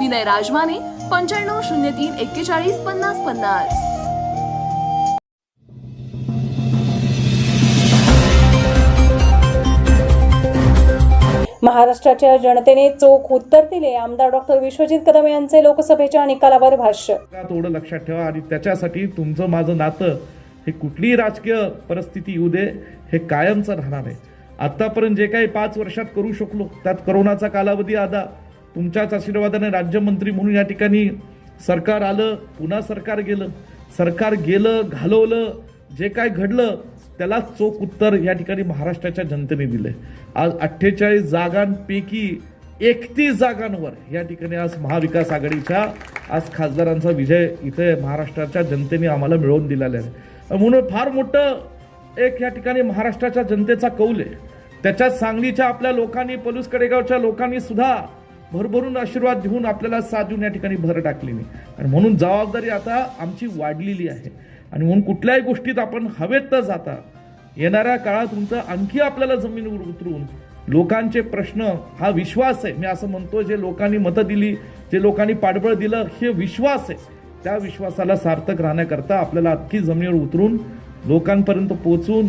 विनय राजमाने पंच्याण्णव शून्य तीन एक्केचाळीस पन्नास पन्नास. महाराष्ट्राच्या जनतेने चोख उत्तर दिले. आमदार डॉक्टर विश्वजित कदम यांचे लोकसभेच्या निकालावर भाष्य. थोडं लक्षात ठेवा आणि त्याच्यासाठी तुमचं माझं नातं हे कुठलीही राजकीय परिस्थिती येऊ दे हे कायमचं राहणार आहे. आत्तापर्यंत जे काही पाच वर्षात करू शकलो त्यात करोनाचा कालावधी आला. तुमच्याच आशीर्वादाने राज्यमंत्री म्हणून या ठिकाणी सरकार आलं पुन्हा सरकार गेलं. सरकार गेलं घालवलं जे काय घडलं त्याला चोख उत्तर या ठिकाणी महाराष्ट्राच्या जनतेने दिले आज अठ्ठेचाळीस जागांपैकी एकतीस जागांवर या ठिकाणी आज महाविकास आघाडीच्या आज खासदारांचा विजय इथे महाराष्ट्राच्या जनतेने आम्हाला मिळवून दिलेला आहे. म्हणून फार मोठं एक या ठिकाणी महाराष्ट्राच्या जनतेचा कौल आहे. त्याच्यात सांगलीच्या आपल्या लोकांनी पलूस कडेगावच्या लोकांनी सुद्धा भरभरून आशीर्वाद घेऊन आपल्याला साथ देऊन या ठिकाणी भर टाकलेली आणि म्हणून जबाबदारी आता आमची वाढलेली आहे. आणि म्हणून कुठल्याही गोष्टीत आपण हवेत न जाता येणाऱ्या काळात तुमचं आणखी आपल्याला जमिनीवर उतरून लोकांचे प्रश्न हा विश्वास आहे. मी असं म्हणतो जे लोकांनी मतं दिली जे लोकांनी पाठबळ दिलं हे विश्वास आहे. त्या विश्वासाला सार्थक राहण्याकरता आपल्याला अख्खी जमिनीवर उतरून लोकांपर्यंत पोचून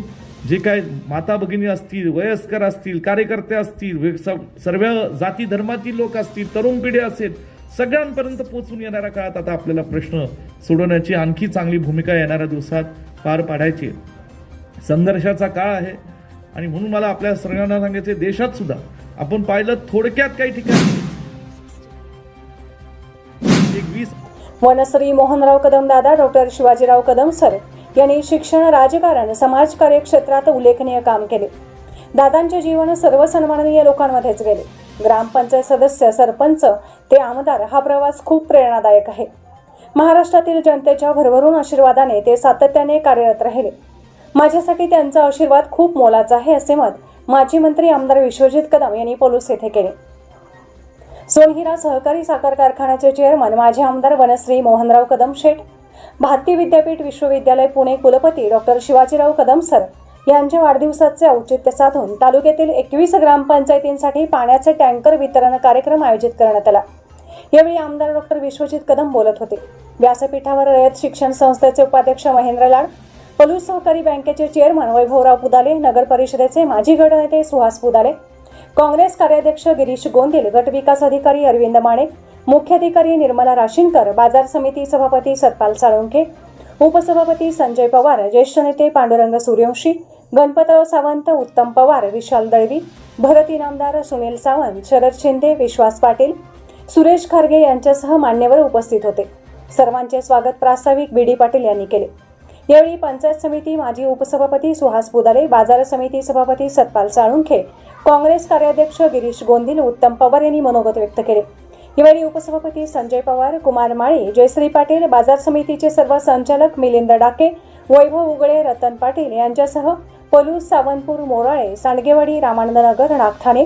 जे काय माता भगिनी असतील वयस्कर असतील कार्यकर्ते असतील सर्व जाती धर्मातील लोक असतील तरुण पिढी असेल सगळ्यांपर्यंत पोहोचून येणाऱ्या काळात आता आपल्याला प्रश्न सोडवण्याची आणखी चांगली भूमिका येणाऱ्या दिवसात पार पाडायची संघर्षाचा काळ आहे आणि म्हणून मला आपल्या सगळ्यांना सांगायचे देशात सुद्धा आपण पाहिलं थोडक्यात काही ठिकाणी. एक वीस वनश्री मोहनराव कदम दादा डॉक्टर शिवाजीराव कदम सर. यांनी शिक्षण राजकारण समाजकार्य क्षेत्रात उल्लेखनीय काम केले. दादांचे जीवन सर्व सन्माननीय लोकांमध्येच गेले. ग्रामपंचायत सदस्य सरपंच ते आमदार हा प्रवास खूप प्रेरणादायक आहे. महाराष्ट्रातील जनतेच्या भरभरून आशीर्वादाने ते सातत्याने कार्यरत राहिले. माझ्यासाठी त्यांचा आशीर्वाद खूप मोलाचा आहे असे मत माजी मंत्री आमदार विश्वजित कदम यांनी पोलूस येथे केले. सोनहिरा सहकारी साखर कारखान्याचे चेअरमन माजी आमदार वनश्री मोहनराव कदम शेठ भारती विद्यापीठ विश्वविद्यालय पुणे कुलपती डॉक्टर शिवाजीराव कदम सर यांच्या वाढदिवसाचे औचित्य साधून तालुक्यातील एकवीस ग्रामपंचायतींसाठी पाण्याचे टँकर वितरण कार्यक्रम आयोजित करण्यात आला. यावेळी आमदार डॉक्टर विश्वजित कदम बोलत होते. व्यासपीठावर रयत शिक्षण संस्थेचे उपाध्यक्ष महेंद्र लाड पलूस सहकारी बँकेचे चेअरमन वैभवराव पुदाले नगर परिषदेचे माजी गटनेते सुहास पुदाले काँग्रेस कार्याध्यक्ष गिरीश गोंदिल गट विकास अधिकारी अरविंद माने मुख्याधिकारी निर्मला राशीनकर बाजार समिती सभापती सतपाल साळुंखे उपसभापती संजय पवार ज्येष्ठ नेते पांडुरंग सूर्यवंशी गणपतराव सावंत उत्तम पवार विशाल दळवी भरत इनामदार सुनील सावंत शरद शिंदे विश्वास पाटील सुरेश खारगे यांच्यासह मान्यवर उपस्थित होते. सर्वांचे स्वागत प्रास्ताविक बी डी पाटील यांनी केले. यावेळी पंचायत समिती माजी उपसभापती सुहास बुदाले बाजार समिती सभापती सतपाल साळुंखे काँग्रेस कार्याध्यक्ष गिरीश गोंदिल उत्तम पवार यांनी मनोगत व्यक्त केले. यावेळी उपसभापती संजय पवार कुमार माळी जयश्री पाटील बाजार समितीचे सर्व संचालक मिलिंद डाके वैभव उगळे रतन पाटील यांच्यासह पलूस सावंतपूर मोराळे सांडगेवाडी रामानंदनगर नागठाणे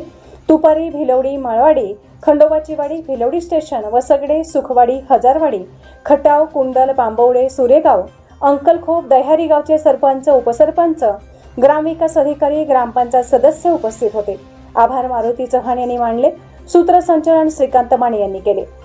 तुपारी भिलवडी माळवाडी खंडोबाचीवाडी भिलवडी स्टेशन वसगडे सुखवाडी हजारवाडी खटाव कुंडल बांबवडे सुरेगाव अंकलखोप दह्यारी गावचे सरपंच उपसरपंच ग्रामविकास अधिकारी ग्रामपंचायत सदस्य उपस्थित होते. आभार मारुती चव्हाण यांनी मांडले. सूत्रसंचालन श्रीकांत माने यांनी केले.